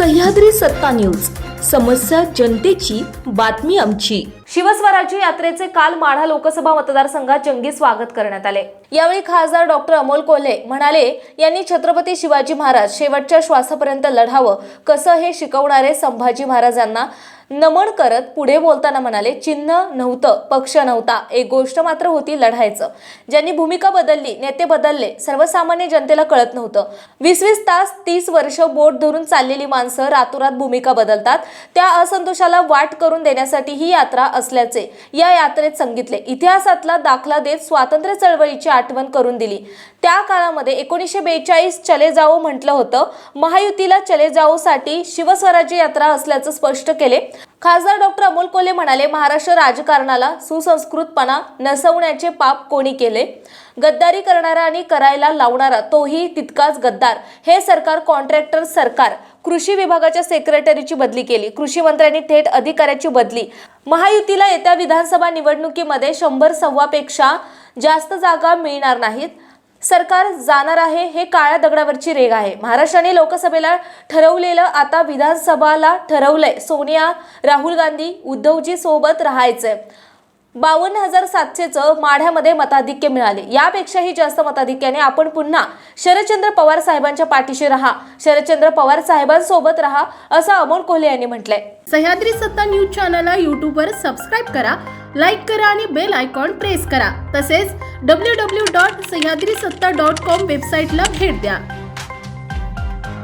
सह्याद्री सत्ता न्यूज. समस्या जनतेची बातमी आमची. शिवस्वराज्य यात्रेचे काल माढा लोकसभा मतदारसंघात जंगी स्वागत करण्यात आले. यावेळी खासदार डॉक्टर अमोल कोल्हे म्हणाले यांनी छत्रपती शिवाजी महाराज शेवटच्या श्वासापर्यंत लढावं. कसं हे शिकवणारे संभाजी महाराजांना नमन करत पुढे बोलताना म्हणाले चिन्ह नव्हतं पक्ष नव्हता एक गोष्ट मात्र होती लढायचं. ज्यांनी भूमिका बदलली नेते बदलले सर्वसामान्य जनतेला कळत नव्हतं. वीस वीस तास तीस वर्ष बोट धरून चाललेली माणसं रातोरात भूमिका बदलतात. त्या असंतोषाला वाट करून देण्यासाठी ही यात्रा असल्याचे या यात्रेत सांगितले. इतिहासातला दाखला देत स्वातंत्र्य चळवळीची आठवण करून दिली. त्या काळामध्ये एकोणीसशे बेचाळीस चले जाओ म्हटलं होतं. महायुतीला चले जाओसाठी शिवस्वराज्य यात्रा असल्याचं स्पष्ट केले. खासदार डॉक्टर अमोल कोले म्हणाले महाराष्ट्र राजकारणाला सुसंस्कृतपणा नसवण्याचे पाप कोणी केले? गद्दारी करणारा आणि करायला लावणारा तोही तितकाच गद्दार. हे सरकार कॉन्ट्रॅक्टर सरकार. कृषी विभागाच्या सेक्रेटरीची बदली केली. कृषी मंत्र्यांनी थेट अधिकाऱ्याची बदली. महायुतीला येत्या विधानसभा निवडणुकीमध्ये शंभर सव्वापेक्षा जास्त जागा मिळणार नाहीत. सरकार जाणार आहे हे काळ्या दगडावरची रेग आहे. महाराष्ट्राने लोकसभेला ठरवलेलं आता विधानसभाला ठरवलंय. सोनिया राहुल गांधी उद्धवजी सोबत राहायचंय. बावन्न हजार सातशेचं माढ्यामध्ये मताधिक्य मिळाले. यापेक्षाही जास्त मताधिक्याने आपण पुन्हा शरदचंद्र पवार साहेबांच्या पाठीशी राहा. शरदचंद्र पवार साहेबांसोबत राहा असं अमोल कोल्हे यांनी म्हटलंय. सह्याद्री सत्ता न्यूज चॅनलला यूट्यूबवर सबस्क्राईब करा लाईक करा आणि बेल आयकॉन प्रेस करा. तसेच डब्ल्यू डब्ल्यू डॉट सह्याद्री सत्ता डॉट कॉम वेबसाईटला भेट द्या.